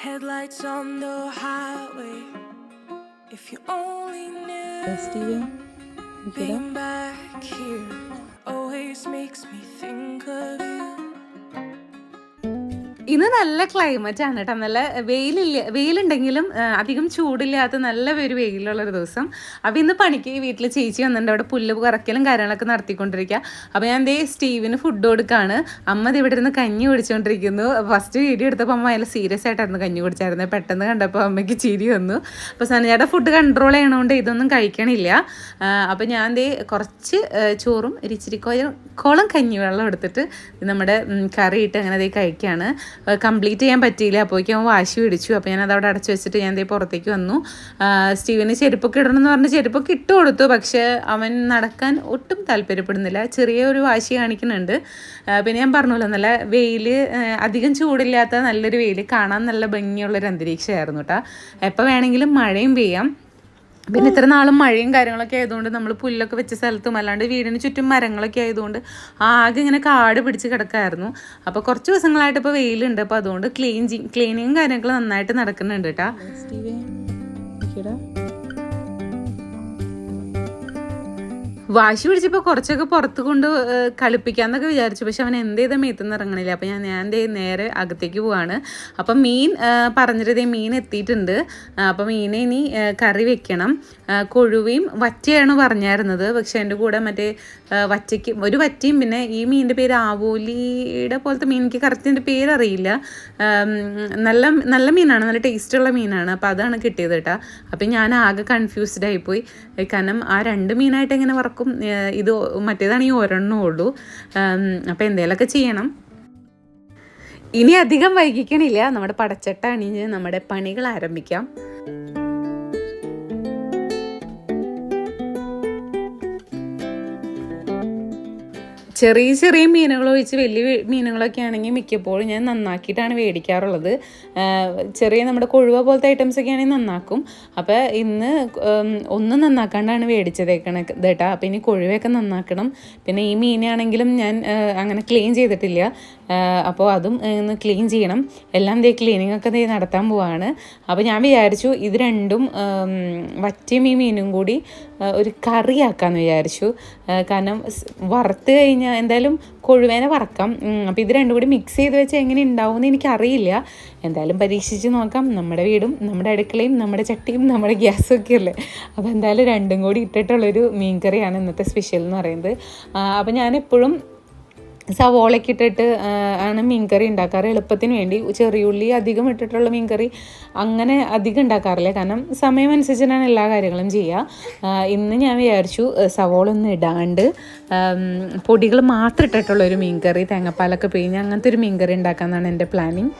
Headlights on the highway. If you only knew. Castillo. Being back here always makes me think of you. ഇന്ന് നല്ല climate ആണ് കേട്ടോ നല്ല വെയിലില്ല വെയിലുണ്ടെങ്കിലും അധികം ചൂടില്ലാത്ത നല്ല ഒരു വെയിലുള്ള ഒരു ദിവസം. അപ്പോൾ ഇന്ന് പണിക്ക് വീട്ടിൽ ചേച്ചി വന്നിട്ടുണ്ട്. അവിടെ പുല്ല് കറക്കലും കാര്യങ്ങളൊക്കെ നടത്തിക്കൊണ്ടിരിക്കുക അപ്പോൾ ഞാൻ ദേ സ്റ്റീവിന് ഫുഡ് കൊടുക്കുകയാണ് അമ്മ ഇവിടെ ഇരുന്ന് കഞ്ഞി കുടിച്ചുകൊണ്ടിരിക്കുന്നു ഫസ്റ്റ് വീഡിയോ എടുത്തപ്പോൾ അമ്മ അതിൽ സീരിയസ് ആയിട്ടായിരുന്നു കഞ്ഞി കുടിച്ചായിരുന്നത് പെട്ടെന്ന് കണ്ടപ്പോൾ അമ്മയ്ക്ക് ചിരി വന്നു. അപ്പോൾ സനജയുടെ ഫുഡ് കൺട്രോൾ ചെയ്യണതുകൊണ്ട് ഇതൊന്നും കഴിക്കണില്ല. അപ്പോൾ ഞാൻ ദേ കുറച്ച് ചോറും ഒരു ഇച്ചിരി കഞ്ഞി വെള്ളം എടുത്തിട്ട് നമ്മുടെ കറി ഇട്ട് അങ്ങനെ ദേ കഴിക്കുകയാണ് കംപ്ലീറ്റ് ചെയ്യാൻ പറ്റിയില്ല. അപ്പോഴേക്കും അവൻ വാശി പിടിച്ചു. അപ്പോൾ ഞാൻ അതവിടെ അടച്ചു വെച്ചിട്ട് ഞാൻ ദേ പുറത്തേക്ക് വന്നു. സ്റ്റീവന് ചെരുപ്പൊക്കെ ഇടണം എന്ന് പറഞ്ഞ് ചെരുപ്പൊക്കെ ഇട്ട് കൊടുത്തു. പക്ഷേ അവൻ നടക്കാൻ ഒട്ടും താല്പര്യപ്പെടുന്നില്ല. ചെറിയൊരു വാശി കാണിക്കുന്നുണ്ട്. പിന്നെ ഞാൻ പറഞ്ഞല്ലോ നല്ല വെയിൽ അധികം ചൂടില്ലാത്ത നല്ലൊരു വെയിൽ കാണാൻ നല്ല ഭംഗിയുള്ളൊരു അന്തരീക്ഷമായിരുന്നു കേട്ടോ എപ്പോൾ വേണമെങ്കിലും മഴയും പെയ്യാം. പിന്നെ ഇത്ര നാളും മഴയും കാര്യങ്ങളൊക്കെ ആയതുകൊണ്ട് നമ്മൾ പുല്ലൊക്കെ വെച്ച സ്ഥലത്തും അല്ലാണ്ട് വീടിന് ചുറ്റും മരങ്ങളൊക്കെ ആയതുകൊണ്ട് ആകെ ഇങ്ങനെ കാട് പിടിച്ച് കിടക്കായിരുന്നു. അപ്പോൾ കുറച്ച് ദിവസങ്ങളായിട്ട് ഇപ്പോൾ വെയിലുണ്ട്. അപ്പോൾ അതുകൊണ്ട് ക്ലീൻ ക്ലീനിങ്ങും കാര്യങ്ങൾ നന്നായിട്ട് നടക്കുന്നുണ്ട് കേട്ടോ വാശി പിടിച്ചപ്പോൾ കുറച്ചൊക്കെ പുറത്ത് കൊണ്ട് ഏഹ്, കളിപ്പിക്കാന്നൊക്കെ വിചാരിച്ചു. പക്ഷെ അവൻ എന്ത് ചെയ്ത മേത്തുനിന്ന് ഇറങ്ങണില്ല. അപ്പം ഞാൻ ഞാൻ നേരെ അകത്തേക്ക് പോവാണ്. അപ്പം മീൻ ദേ മീൻ എത്തിയിട്ടുണ്ട്. അപ്പം മീനെ ഇനി കറി വെക്കണം. കൊഴുവയും വറ്റയാണ് പറഞ്ഞായിരുന്നത്. പക്ഷെ എന്റെ കൂടെ മറ്റേ വറ്റയ്ക്ക് ഒരു വറ്റയും പിന്നെ ഈ മീനിന്റെ പേര് ആവോലിയുടെ പോലത്തെ മീൻ എനിക്ക് കറക്റ്റ് എന്റെ പേരറിയില്ല. നല്ല നല്ല മീനാണ്. നല്ല ടേസ്റ്റുള്ള മീനാണ്. അപ്പോൾ അതാണ് കിട്ടിയത് കേട്ടോ. അപ്പം ഞാൻ ആകെ കൺഫ്യൂസ്ഡ് ആയിപ്പോയി. പോയി കാരണം ആ രണ്ട് മീനായിട്ട് എങ്ങനെ വറക്കും ഏ, ഇത് മറ്റേതാണെങ്കിൽ ഒരെണ്ണമേ ഉള്ളൂ. അപ്പോൾ എന്തെങ്കിലുമൊക്കെ ചെയ്യണം. ഇനി അധികം വൈകിക്കണില്ല. നമ്മുടെ പടച്ചട്ട അണിഞ്ഞ് നമ്മുടെ പണികൾ ആരംഭിക്കാം. ചെറിയ ചെറിയ മീനുകൾ ഒഴിച്ച് വലിയ മീനുകളൊക്കെ ആണെങ്കിൽ മിക്കപ്പോഴും ഞാൻ നന്നാക്കിയിട്ടാണ് മേടിക്കാറുള്ളത് ചെറിയ നമ്മുടെ കൊഴുവ പോലത്തെ ഐറ്റംസ് ഒക്കെ ആണെങ്കിൽ നന്നാക്കും. അപ്പോൾ ഇന്ന് ഒന്നും നന്നാക്കാണ്ടാണ് മേടിച്ചതേക്കണ ഇതേട്ടാ അപ്പോൾ ഇനി കൊഴുവയൊക്കെ നന്നാക്കണം. പിന്നെ ഈ മീനാണെങ്കിലും ഞാൻ അങ്ങനെ ക്ലീൻ ചെയ്തിട്ടില്ല. അപ്പോൾ അതും ഒന്ന് ക്ലീൻ ചെയ്യണം. എല്ലാം ദേ ക്ലീനിങ് ഒക്കെ ദേ നടത്താൻ പോവാണ്. അപ്പോൾ ഞാൻ വിചാരിച്ചു ഇത് രണ്ടും വറ്റിയ മീനും കൂടി ഒരു കറിയാക്കാമെന്ന് വിചാരിച്ചു. കാരണം വറുത്ത് കഴിഞ്ഞാൽ എന്തായാലും കൊഴുവേനെ വറക്കാം. അപ്പോൾ ഇത് രണ്ടും കൂടി മിക്സ് ചെയ്ത് വെച്ചാൽ എങ്ങനെ ഉണ്ടാവുമെന്ന് എനിക്കറിയില്ല. എന്തായാലും പരീക്ഷിച്ച് നോക്കാം. നമ്മുടെ വീടും നമ്മുടെ അടുക്കളയും നമ്മുടെ ചട്ടിയും നമ്മുടെ ഗ്യാസും ഒക്കെ അല്ലേ? അപ്പോൾ എന്തായാലും രണ്ടും കൂടി ഇട്ടിട്ടുള്ളൊരു മീൻ കറിയാണ് ഇന്നത്തെ സ്പെഷ്യൽ എന്ന് പറയുന്നത്. അപ്പോൾ ഞാൻ എപ്പോഴും ആ, ആണ് മീൻകറി ഉണ്ടാക്കാറ്. എളുപ്പത്തിന് വേണ്ടി ചെറിയ ഉള്ളി അധികം ഇട്ടിട്ടുള്ള മീൻകറി അങ്ങനെ അധികം ഉണ്ടാക്കാറില്ല. കാരണം സമയമനുസരിച്ചിട്ടാണ് എല്ലാ കാര്യങ്ങളും ചെയ്യുക. ഇന്ന് ഞാൻ വിചാരിച്ചു സവോള ഒന്നും ഇടാണ്ട് പൊടികൾ മാത്രം ഇട്ടിട്ടുള്ള ഒരു മീൻകറി തേങ്ങാപ്പാലൊക്കെ പിഴിഞ്ഞ് അങ്ങനത്തെ ഒരു മീൻകറി ഉണ്ടാക്കാമെന്നാണ് എന്റെ പ്ലാനിങ്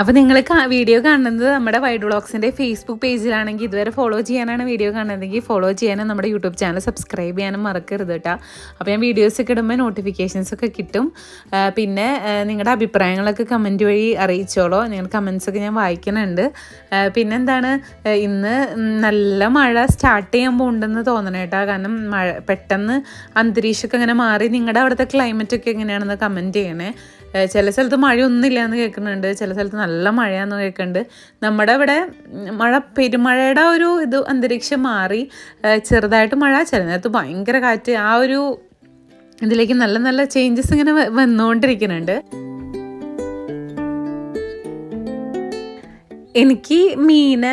അപ്പോൾ നിങ്ങൾ വീഡിയോ കാണുന്നത് നമ്മുടെ വൈഡ് വ്ളോഗ്സിന്റെ ഫേസ്ബുക്ക് പേജിലാണെങ്കിൽ ഇതുവരെ ഫോളോ ചെയ്യാനാണ് വീഡിയോ കാണുന്നതെങ്കിൽ ഫോളോ ചെയ്യാനും നമ്മുടെ യൂട്യൂബ് ചാനൽ സബ്സ്ക്രൈബ് ചെയ്യാനും മറക്കരുത് കേട്ടോ അപ്പോൾ ഞാൻ വീഡിയോസ് ഒക്കെ ഇടുമ്പോൾ നോട്ടിഫിക്കേഷൻസ് ഒക്കെ കിട്ടും. പിന്നെ നിങ്ങളുടെ അഭിപ്രായങ്ങളൊക്കെ കമന്റ് വഴി അറിയിച്ചോളോ. നിങ്ങളുടെ കമൻസൊക്കെ ഞാൻ വായിക്കുന്നുണ്ട്. പിന്നെ പിന്നെന്താണ്? ഇന്ന് നല്ല മഴ സ്റ്റാർട്ട് ചെയ്യാൻ പോകുന്നുണ്ടെന്ന് തോന്നണം കേട്ടോ കാരണം മഴ പെട്ടെന്ന് അന്തരീക്ഷമൊക്കെ അങ്ങനെ മാറി. നിങ്ങളുടെ അവിടുത്തെ ക്ലൈമറ്റൊക്കെ എങ്ങനെയാണെന്ന് കമന്റ് ചെയ്യണേ. ചില സ്ഥലത്ത് മഴയൊന്നുമില്ല എന്ന് കേൾക്കുന്നുണ്ട് ചില സ്ഥലത്ത് നല്ല മഴയാന്ന് കേൾക്കുന്നുണ്ട്. നമ്മുടെ ഇവിടെ മഴ പെരുമഴയുടെ ഒരു ഇത് അന്തരീക്ഷം മാറി ചെറുതായിട്ട് മഴ ചില നേരത്ത് ഭയങ്കര കാറ്റ് ആ ഒരു ഇതിലേക്ക് നല്ല നല്ല ചേഞ്ചസ് ഇങ്ങനെ വന്നുകൊണ്ടിരിക്കുന്നുണ്ട്. എനിക്ക് മീന്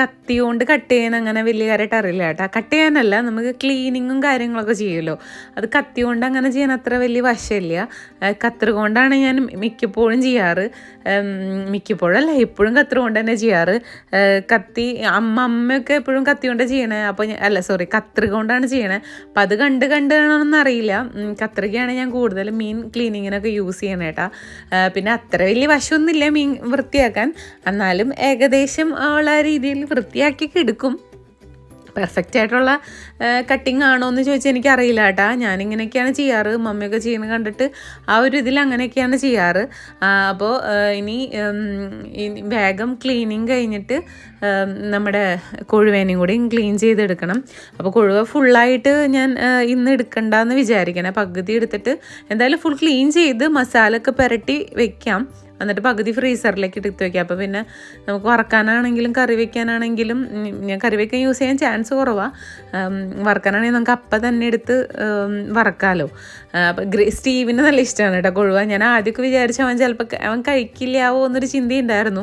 കത്തി കൊണ്ട് കട്ട് ചെയ്യാൻ അങ്ങനെ വലിയ കാര്യമായിട്ട് അറിയില്ല കേട്ടോ. കട്ട് ചെയ്യാനല്ല നമുക്ക് ക്ലീനിങ്ങും കാര്യങ്ങളൊക്കെ ചെയ്യുമല്ലോ. അത് കത്തി കൊണ്ട് അങ്ങനെ ചെയ്യാൻ അത്ര വലിയ വശമില്ല. ഏഹ്, കൊണ്ടാണ് ഞാൻ മിക്കപ്പോഴും ചെയ്യാറ്. മിക്കപ്പോഴല്ല എപ്പോഴും കത്രിക കൊണ്ട് തന്നെ ചെയ്യാറ്. കത്തി അമ്മ അമ്മയൊക്കെ എപ്പോഴും കത്തി കൊണ്ട് ചെയ്യണേ. അപ്പോൾ അല്ല സോറി കത്രിക കൊണ്ടാണ് ചെയ്യണേ. അപ്പം അത് കണ്ട് കണ്ടാണെന്ന് അറിയില്ല. കത്രികയാണ് ഞാൻ കൂടുതലും മീൻ ക്ലീനിങ്ങിനൊക്കെ യൂസ് ചെയ്യണേട്ടാ പിന്നെ അത്ര വലിയ വശമൊന്നുമില്ല മീൻ വൃത്തിയാക്കാൻ. എന്നാലും ഏകദേശം ആ രീതിയിൽ വൃത്തിയാക്കി എടുക്കും പെർഫെക്റ്റ് ആയിട്ടുള്ള കട്ടിങ് ആണോ എന്ന് ചോദിച്ചാൽ എനിക്ക് അറിയില്ല കേട്ടാ. ഞാനിങ്ങനെയൊക്കെയാണ് ചെയ്യാറ്. മമ്മിയൊക്കെ ചെയ്യുന്നത് കണ്ടിട്ട് ആ ഒരു ഇതിൽ അങ്ങനെയൊക്കെയാണ് ചെയ്യാറ്. അപ്പോൾ ഇനി വേഗം ക്ലീനിങ് കഴിഞ്ഞിട്ട് നമ്മുടെ കൊഴുവേനയും കൂടി ക്ലീൻ ചെയ്തെടുക്കണം. അപ്പോൾ കൊഴുവ ഫുള്ളായിട്ട് ഞാൻ ഇന്ന് എടുക്കണ്ടെന്ന് വിചാരിക്കണേ. പകുതി എടുത്തിട്ട് എന്തായാലും ഫുൾ ക്ലീൻ ചെയ്ത് മസാല ഒക്കെ പുരട്ടി വെക്കാം. എന്നിട്ട് പകുതി ഫ്രീസറിലേക്ക് എടുത്ത് വയ്ക്കുക അപ്പോൾ പിന്നെ നമുക്ക് വറക്കാനാണെങ്കിലും കറി വയ്ക്കാനാണെങ്കിലും ഞാൻ കറി വയ്ക്കാൻ യൂസ് ചെയ്യാൻ ചാൻസ് കുറവാണ് വറക്കാനാണെങ്കിൽ നമുക്ക് അപ്പം തന്നെ എടുത്ത് വറക്കാമല്ലോ അപ്പോൾ ഗ്രേ സ്റ്റീവിന് നല്ല ഇഷ്ടമാണ് കേട്ടോ കൊഴുവ. ഞാൻ ആദ്യമൊക്കെ വിചാരിച്ചു അവൻ ചിലപ്പോൾ അവൻ കഴിക്കില്ലാവോ എന്നൊരു ചിന്തയുണ്ടായിരുന്നു.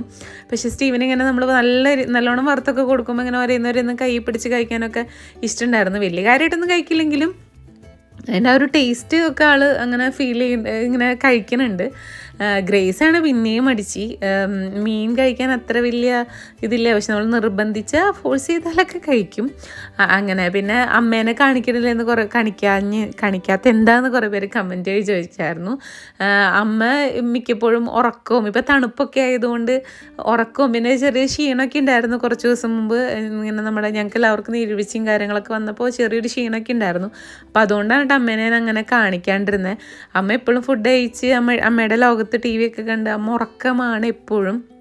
പക്ഷേ സ്റ്റീവിന് ഇങ്ങനെ നമ്മൾ നല്ല നല്ലോണം വറുത്തൊക്കെ കൊടുക്കുമ്പോൾ ഇങ്ങനെ പറയുന്നവരൊന്നും കൈ പിടിച്ച് കഴിക്കാനൊക്കെ ഇഷ്ടമുണ്ടായിരുന്നു. വലിയ കാര്യമായിട്ടൊന്നും കഴിക്കില്ലെങ്കിലും അതിന്റെ ആ ഒരു ടേസ്റ്റ് ഒക്കെ ആൾ അങ്ങനെ ഫീൽ ചെയ്യുന്ന ഇങ്ങനെ കഴിക്കുന്നുണ്ട് ഗ്രേസ് ആണ് പിന്നെയും അടിച്ച്. മീൻ കഴിക്കാൻ അത്ര വലിയ ഇതില്ല. പക്ഷെ നമ്മൾ നിർബന്ധിച്ച ഫോഴ്സ് ചെയ്താലൊക്കെ കഴിക്കും. അങ്ങനെ. പിന്നെ അമ്മേനെ കാണിക്കണില്ല എന്ന് കുറേ കാണിക്കാഞ്ഞ് കാണിക്കാത്ത എന്താന്ന് കുറേ പേര് കമന്റ് ചെയ്ത് ചോദിച്ചായിരുന്നു. അമ്മ മിക്കപ്പോഴും ഉറക്കവും ഇപ്പം തണുപ്പൊക്കെ ആയതുകൊണ്ട് ഉറക്കവും പിന്നെ ചെറിയ ക്ഷീണമൊക്കെ ഉണ്ടായിരുന്നു കുറച്ച് ദിവസം മുമ്പ്. ഇങ്ങനെ നമ്മുടെ ഞങ്ങൾക്ക് എല്ലാവർക്കും നീരുവിച്ചും കാര്യങ്ങളൊക്കെ വന്നപ്പോൾ ചെറിയൊരു ക്ഷീണമൊക്കെ ഉണ്ടായിരുന്നു. അപ്പോൾ അതുകൊണ്ടാണ് അമ്മേനെ അങ്ങനെ കാണിക്കാണ്ടിരുന്നത് അമ്മ എപ്പോഴും ഫുഡ് കഴിച്ച് അമ്മ അമ്മയുടെ ലോകത്ത് ടി വി ഒക്കെ കണ്ട് അമ്മ ഉറക്കമാണ് എപ്പോഴും.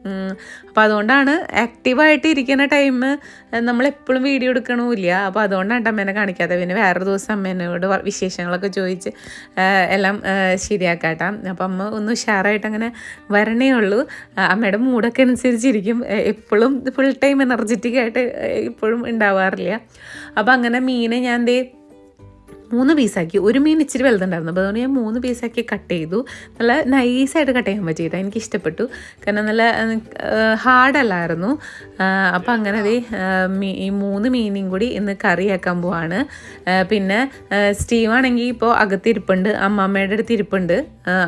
അപ്പോൾ അതുകൊണ്ടാണ് ആക്റ്റീവായിട്ട് ഇരിക്കുന്ന ടൈം നമ്മളെപ്പോഴും വീഡിയോ എടുക്കണമില്ല അപ്പോൾ അതുകൊണ്ടാണ് അമ്മേനെ കാണിക്കാത്തത്. പിന്നെ വേറൊരു ദിവസം അമ്മേനോട് വിശേഷങ്ങളൊക്കെ ചോദിച്ച് എല്ലാം ശരിയാക്കാട്ടാം. അപ്പം അമ്മ ഒന്ന് ഉഷാറായിട്ട് അങ്ങനെ വരണേ ഉള്ളൂ. അമ്മയുടെ മൂഡൊക്കെ അനുസരിച്ചിരിക്കും. എപ്പോഴും ഫുൾ ടൈം എനർജറ്റിക് ആയിട്ട് ഇപ്പോഴും ഉണ്ടാവാറില്ല. അപ്പോൾ അങ്ങനെ മീനെ ഞാൻ ദേ മൂന്ന് പീസാക്കി. ഒരു മീൻ ഇച്ചിരി വലുതുണ്ടായിരുന്നു. അപ്പോൾ അതുകൊണ്ട് ഞാൻ മൂന്ന് പീസാക്കി കട്ട് ചെയ്തു. നല്ല നൈസായിട്ട് കട്ട് ചെയ്യാൻ പറ്റിയിട്ട് എനിക്ക് ഇഷ്ടപ്പെട്ടു കാരണം നല്ല ഹാർഡല്ലായിരുന്നു അപ്പോൾ അങ്ങനെ അതേ ഈ മൂന്ന് മീനും കൂടി ഇന്ന് കറിയാക്കാൻ പോവാണ്. പിന്നെ സ്റ്റീവാണെങ്കിൽ ഇപ്പോൾ അകത്തിരിപ്പുണ്ട്. അമ്മമ്മയുടെ അടുത്ത് ഇരിപ്പുണ്ട്.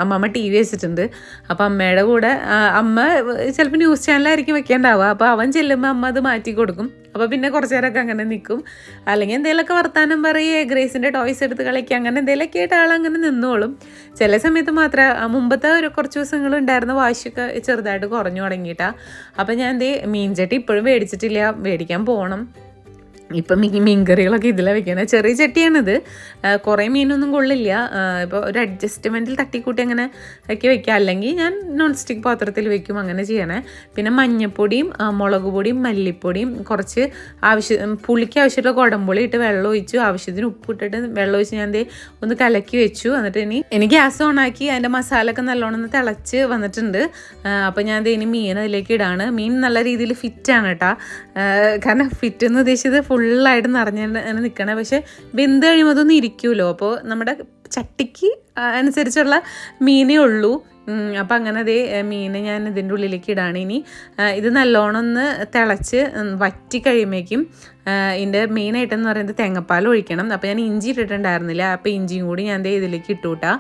അമ്മമ്മ ടി വി വെച്ചിട്ടുണ്ട്. അപ്പോൾ അമ്മയുടെ കൂടെ അമ്മ ചിലപ്പോൾ ന്യൂസ് ചാനലായിരിക്കും വെക്കേണ്ടാവുക. അപ്പോൾ അവൻ ചെല്ലുമ്പോൾ അമ്മ അത് മാറ്റി കൊടുക്കും. അപ്പോൾ പിന്നെ കുറച്ച് നേരമൊക്കെ അങ്ങനെ നിൽക്കും അല്ലെങ്കിൽ എന്തെങ്കിലുമൊക്കെ വർത്താനം പറയുക ഗ്രേസിന്റെ ടോയ്സ് എടുത്ത് കളിക്കുക അങ്ങനെ എന്തെങ്കിലുമൊക്കെ ആയിട്ട് ആളങ്ങനെ നിന്നോളും. ചില സമയത്ത് മാത്രമേ മുമ്പത്തെ ഒരു കുറച്ച് ദിവസങ്ങൾ ഉണ്ടായിരുന്ന വാശിയൊക്കെ ചെറുതായിട്ട് കുറഞ്ഞു തുടങ്ങിയിട്ടാണ് അപ്പോൾ ഞാൻ എന്തേ മീൻചട്ടി ഇപ്പോഴും മേടിച്ചിട്ടില്ല മേടിക്കാൻ പോകണം ഇപ്പം മീൻ മീൻകറികളൊക്കെ ഇതിലാണ് വെക്കുന്നത് ചെറിയ ചട്ടിയാണിത്. കുറേ മീനൊന്നും കൊള്ളില്ല. ഇപ്പോൾ ഒരു അഡ്ജസ്റ്റ്മെന്റിൽ തട്ടിക്കൂട്ടി അങ്ങനെ ഒക്കെ വെക്കുക അല്ലെങ്കിൽ ഞാൻ നോൺ സ്റ്റിക്ക് പാത്രത്തിൽ വെക്കും അങ്ങനെ ചെയ്യണേ. പിന്നെ മഞ്ഞൾപ്പൊടിയും മുളക് പൊടിയും മല്ലിപ്പൊടിയും കുറച്ച് ആവശ്യ പുളിക്ക് ആവശ്യമുള്ള കുടംപുളി ഇട്ട് വെള്ളം ഒഴിച്ചു. ആവശ്യത്തിന് ഉപ്പ് ഇട്ടിട്ട് വെള്ളം ഒഴിച്ച് ഞാൻ ഒന്ന് കലക്കി വെച്ചു. എന്നിട്ട് ഇനി എനിക്ക് ഗ്യാസ് ഓണാക്കി അതിന്റെ മസാലൊക്കെ നല്ലോണം ഒന്ന് തിളച്ച് വന്നിട്ടുണ്ട്. അപ്പോൾ ഞാൻ ഇനി മീൻ അതിലേക്ക് ഇടാണ്. മീൻ നല്ല രീതിയിൽ ഫിറ്റാണ് കേട്ടോ കാരണം ഫിറ്റ് എന്ന് ഉദ്ദേശിച്ചത് ഫുള്ളായിട്ട് നിറഞ്ഞ നിൽക്കണേ പക്ഷേ വെന്ത് കഴിയുമ്പോൾ അതൊന്നും ഇരിക്കുമല്ലോ അപ്പോൾ നമ്മുടെ ചട്ടിക്ക് അനുസരിച്ചുള്ള മീനേ ഉള്ളൂ. അപ്പം അങ്ങനെ അതേ മീനെ ഞാൻ ഇതിന്റെ ഉള്ളിലേക്ക് ഇടാണ്. ഇനി ഇത് നല്ലോണം ഒന്ന് തിളച്ച് വറ്റി കഴിയുമ്പോഴേക്കും ഇതിന്റെ മെയിനായിട്ടെന്ന് പറയുന്നത് തേങ്ങാപ്പാൽ ഒഴിക്കണം. അപ്പോൾ ഞാൻ ഇഞ്ചി ഇട്ടിട്ടുണ്ടായിരുന്നില്ല. അപ്പോൾ ഇഞ്ചിയും കൂടി ഞാൻ ദേ ഇതിലേക്ക് ഇട്ടുകൂട്ടാ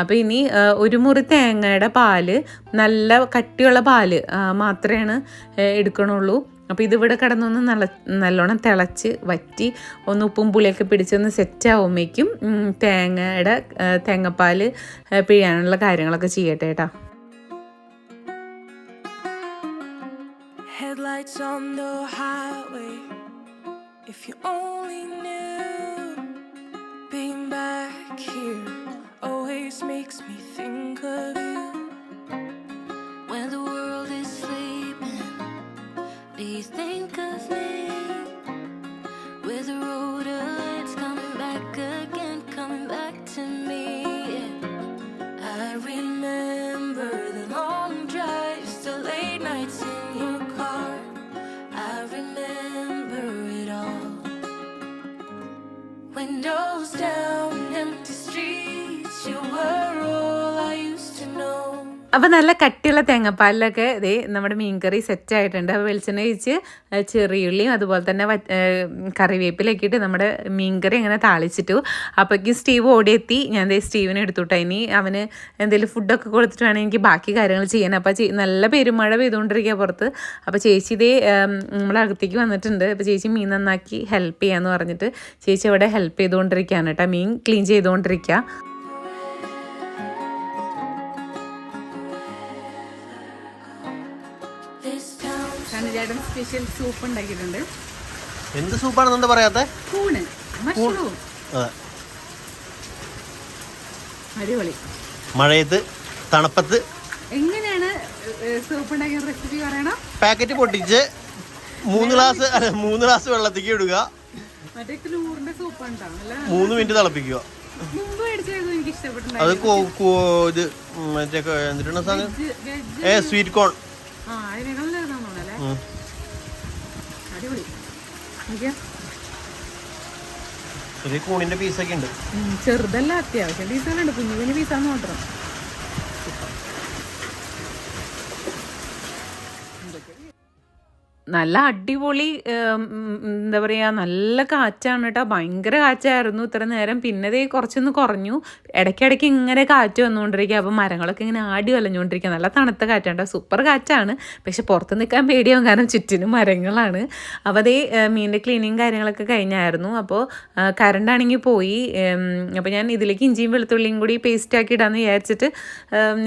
അപ്പോൾ ഇനി ഒരു മുറി തേങ്ങയുടെ പാൽ നല്ല കട്ടിയുള്ള പാൽ മാത്രമേ എടുക്കണുള്ളൂ. അപ്പോൾ ഇതിവിടെ കിടന്നൊന്ന് നല്ല നല്ലോണം തിളച്ച് വറ്റി ഒന്ന് ഉപ്പും പുളിയൊക്കെ പിടിച്ചൊന്ന് സെറ്റ് ആവുമ്പോഴേക്കും തേങ്ങയുടെ തേങ്ങപ്പാൽ പിഴിയാനുള്ള കാര്യങ്ങളൊക്കെ ചെയ്യട്ടെ കേട്ടോ Headlights on the highway. If you only knew, being back here always makes me think of you. അപ്പോൾ നല്ല കട്ടിയുള്ള തേങ്ങാപ്പാലിലൊക്കെ ഇതേ നമ്മുടെ മീൻകറി സെറ്റ് ആയിട്ടുണ്ട്. അപ്പോൾ വെളിച്ചെണ്ണ ഒഴിച്ച് ചെറിയുള്ളിയും അതുപോലെ തന്നെ കറിവേപ്പിലേക്കിട്ട് നമ്മുടെ മീൻകറി അങ്ങനെ താളിച്ചിട്ടു. അപ്പോഴേക്കും സ്റ്റീവ് ഓടിയെത്തി. ഞാൻ ദേ സ്റ്റീവിനെ എടുത്തുട്ടോ. ഇനി അവന് എന്തെങ്കിലും ഫുഡൊക്കെ കൊടുത്തിട്ട് വേണം എനിക്ക് ബാക്കി കാര്യങ്ങൾ ചെയ്യാൻ. അപ്പോൾ നല്ല പെരുമഴ പെയ്തുകൊണ്ടിരിക്കുക പുറത്ത്. അപ്പോൾ ചേച്ചി ഇതേ നമ്മളെ അകത്തേക്ക് വന്നിട്ടുണ്ട്. അപ്പോൾ ചേച്ചി മീൻ നന്നാക്കി ഹെൽപ്പ് ചെയ്യാമെന്ന് പറഞ്ഞിട്ട് ചേച്ചി അവിടെ ഹെൽപ്പ് ചെയ്തുകൊണ്ടിരിക്കുകയാണ് കേട്ടോ. മീൻ ക്ലീൻ ചെയ്തുകൊണ്ടിരിക്കുക കണ്ണുചേട്ടൻ സ്പെഷ്യൽ സൂപ്പ് ഉണ്ടാക്കിയിട്ടുണ്ട്. എന്ത് സൂപ്പാണെന്നുണ്ട് പറയാത്തെ? കൂണ് മഷ്റൂം. അടിപൊളി. മഴയത്ത് തണുപ്പത്ത്. എങ്ങനെയാണ് സൂപ്പ് ഉണ്ടാക്കിയ റെസിപ്പി പറയണം? പാക്കറ്റ് പൊട്ടിച്ച് മൂന്ന് ഗ്ലാസ് അല്ല മൂന്ന് ഗ്ലാസ് വെള്ളത്തേക്ക് ഇടുക. മൂന്ന് മിനിറ്റ് തിളപ്പിക്കുക. അത് ഇത് മറ്റേ എന്തിട്ടാണ് സാധനം? ഏ സ്വീറ്റ് കോൺ കൂണിന്റെ പീസൊക്കെ ഉണ്ട്. ചെറുതല്ല അത്യാവശ്യം പീസുകളുണ്ട് കുഞ്ഞു കുഞ്ഞു പീസാന്ന് മാത്രം. നല്ല അടിപൊളി എന്താ പറയുക നല്ല കാറ്റാണ് കേട്ടോ. ഭയങ്കര കാറ്റായിരുന്നു ഇത്ര നേരം. പിന്നെ ദേ കുറച്ചൊന്ന് കുറഞ്ഞു. ഇടയ്ക്കിടയ്ക്ക് ഇങ്ങനെ കാറ്റ് വന്നുകൊണ്ടിരിക്കുക അപ്പോൾ മരങ്ങളൊക്കെ ഇങ്ങനെ ആടി വലഞ്ഞുകൊണ്ടിരിക്കുക നല്ല തണുത്ത കാറ്റാണ് സൂപ്പർ കാറ്റാണ്. പക്ഷെ പുറത്ത് നിൽക്കാൻ പേടിയാവും. കാരണം ചുറ്റിനും മരങ്ങളാണ്. അപ്പോൾ അതേ മീനിന്റെ ക്ലീനിങ് കാര്യങ്ങളൊക്കെ കഴിഞ്ഞായിരുന്നു. അപ്പോൾ കറണ്ടാണെങ്കിൽ പോയി. അപ്പോൾ ഞാൻ ഇതിലേക്ക് ഇഞ്ചിയും വെളുത്തുള്ളിയും കൂടി പേസ്റ്റ് ആക്കി ഇടാമെന്ന് വിചാരിച്ചിട്ട്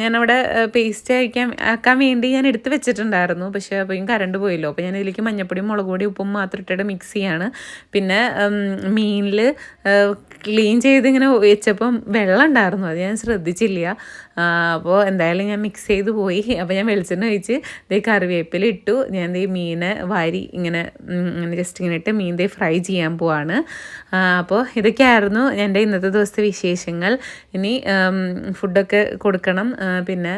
ഞാനവിടെ പേസ്റ്റ് ആക്കാൻ ആക്കാൻ വേണ്ടി ഞാൻ എടുത്ത് വെച്ചിട്ടുണ്ടായിരുന്നു. പക്ഷേ അപ്പോഴും കറണ്ട് പോയല്ലോ. അപ്പോൾ ഞാൻ ഇതിലേക്ക് മഞ്ഞപ്പൊടിയും മുളക് പൊടി ഉപ്പും മാത്രം ഇട്ടിട്ട് മിക്സ് ചെയ്യാണ്. പിന്നെ മീനിൽ ക്ലീൻ ചെയ്ത് ഇങ്ങനെ വെച്ചപ്പം വെള്ളം ഉണ്ടായിരുന്നു. അത് ഞാൻ ശ്രദ്ധിച്ചില്ല. അപ്പോൾ എന്തായാലും ഞാൻ മിക്സ് ചെയ്ത് പോയി. അപ്പോൾ ഞാൻ വെളിച്ചെണ്ണ ഒഴിച്ച് ഇതേ കറിവേപ്പില ഇട്ടു. ഞാൻ ദേ മീനെ വാരി ഇങ്ങനെ ഇങ്ങനെ ജസ്റ്റ് ഇങ്ങനെ ഇട്ട് മീൻ ദേ ഫ്രൈ ചെയ്യാൻ പോവാണ്. അപ്പോൾ ഇതൊക്കെയായിരുന്നു എന്റെ ഇന്നത്തെ ദിവസത്തെ വിശേഷങ്ങൾ. ഇനി ഫുഡൊക്കെ കൊടുക്കണം. പിന്നെ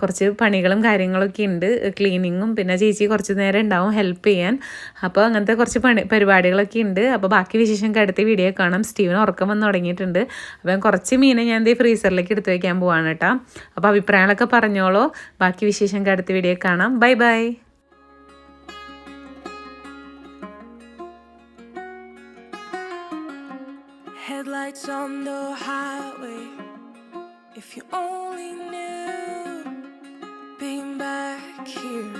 കുറച്ച് പണികളും കാര്യങ്ങളൊക്കെ ഉണ്ട് ക്ലീനിങ്ങും പിന്നെ ചേച്ചി കുറച്ച് നേരം ഉണ്ടാവും ഹെൽപ്പ് ചെയ്യാൻ. അപ്പോൾ അങ്ങനത്തെ കുറച്ച് പണി പരിപാടികളൊക്കെ ഉണ്ട് അപ്പോൾ ബാക്കി വിശേഷങ്ങൾക്ക് അടുത്ത വീഡിയോ കാണാം. സ്റ്റീവൻ ഉറക്കം വന്ന് തുടങ്ങിയിട്ടുണ്ട്. അപ്പം കുറച്ച് മീനെ ഞാൻ ദേ ഫ്രീസറിലേക്ക് എടുത്ത് വയ്ക്കാൻ പോവാണ് കേട്ടോ. അപ്പോൾ അഭിപ്രായങ്ങളൊക്കെ പറഞ്ഞോളൂ ബാക്കി വിശേഷം അടുത്ത വീഡിയോ കാണാം bye bye Headlights on the highway. If you only knew, being back here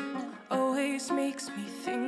always makes me think